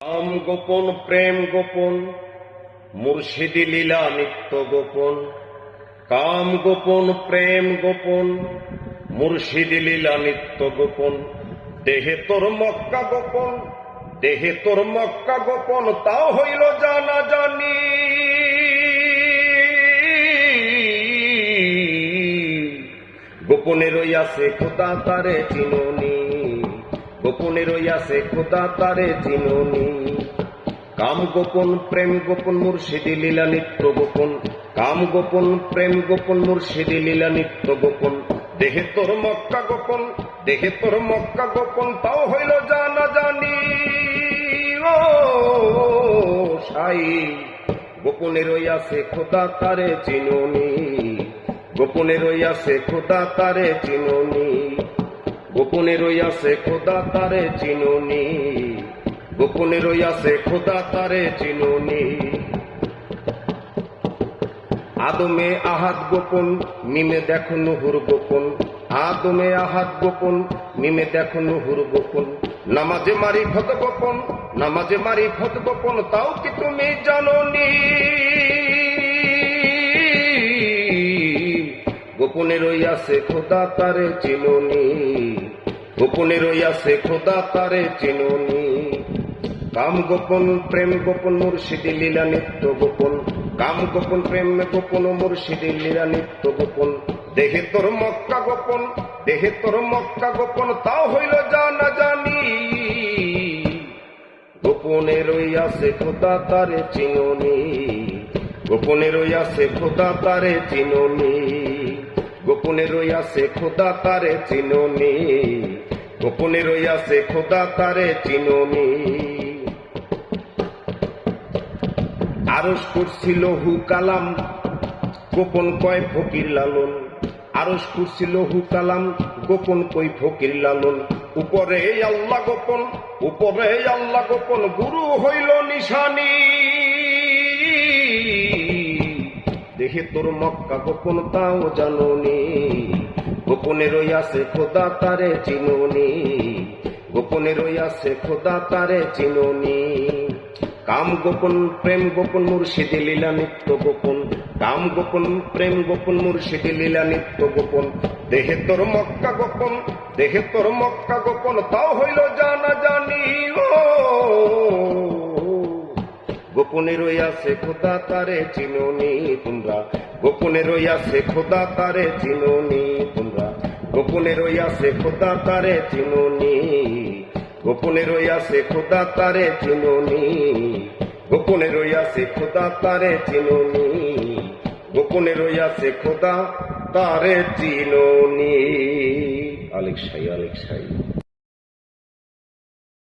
কাম গোপন, প্রেম গোপন, মুর্শিদি লীলা নিত্য গোপন, কাম গোপন, প্রেম গোপন, মুর্শিদি লীলা নিত্য গোপন, দেহে তোর মক্কা গোপন, দেহে তোর মক্কা গোপন, তাও হইল জানা জানি। গোপনে রইয়াছে খোদা তারে চিননি। গোপনে রইয়াছে খোদা তারে চিননি কাম গোপন, প্রেম গোপন, মুর্শিদি লীলা নিত্য গোপন। কাম গোপন, প্রেম গোপন, মুর্শিদি লীলা নিত্য গোপন। দেহে তোর মক্কা গোপন, দেহে তোর মক্কা গোপন, তাও হইল জানা জানি। ও সাই, গোপনে রইয়াছে খোদা তারে চিননি গোপনে রইয়াছে খোদা তারে চিননি গোপনে রইয়াছে খোদা তারে চিননি। গোপনে রইয়াছে খোদা তারে চিননি। আদমে আহাত গোপন, মিমে দেখো নুহুর গোপন। আদমে আহাত গোপন, মিমে দেখো নুহুর গোপন। নামাজে মারি ফত গোপন, নামাজে মারি ফত গোপন, তাও কি তুমি জাননি? গোপনে রইয়াছে খোদা তারে চিননি। গোপনে রইয়াছে খোদা তারে চিননি। কাম গোপন, প্রেম গোপন মুর্শিদি, লীলা নিত্য গোপন। কাম গোপন, প্রেম গোপন মুর্শিদি, লীলা নিত্য গোপন। দেহে তোর মক্কা গোপন, দেহে তোর মক্কা গোপন, তাও হইল জানা জানি। গোপনে রইয়াছে খোদা তারে চিননি। গোপনে রইয়াছে খোদা তারে চিননি। গোপনে রইয়াছে খোদা তারে চিননি। গোপনে রইয়াছে খোদা তারে চিননি। আরস করছিল হু কালাম, গোপন কয় ফকির লালন। আরস করছিল হু কালাম, গোপন কই ফকির লালন। উপরে আল্লাহ গোপন, উপরে আল্লাহ গোপন, গুরু হইল নিশানি। দেখে তোর মক্কা গোপন তাও জাননি। গোপনে রইয়াছে খোদা তারে চিননি। গোপনে রইয়াছে খোদা তারে চিননি। কাম গোপন, প্রেম গোপন মুর্শিদি লীলা নিত্য গোপন। কাম গোপন, প্রেম গোপন মুর্শিদি লীলা নিত্য গোপন। দেহে তোর মক্কা গোপন, দেহে তোর মক্কা গোপন। তাও হইল জানা জানি। গোপনে রইয়াছে খোদা তারে চিননি তোমরা। গোপনে রইয়াছে খোদা তারে চিননি তোমরা। গোপনে রইয়াছে খোদা তারে চিননি। গোপনে রইয়াছে খোদা তারে চিননি। গোপনে রইয়াছে খোদা তারে চিননি। গোপনে রইয়াছে খোদা তারে চিননি। আলেক সাই আলেক সাই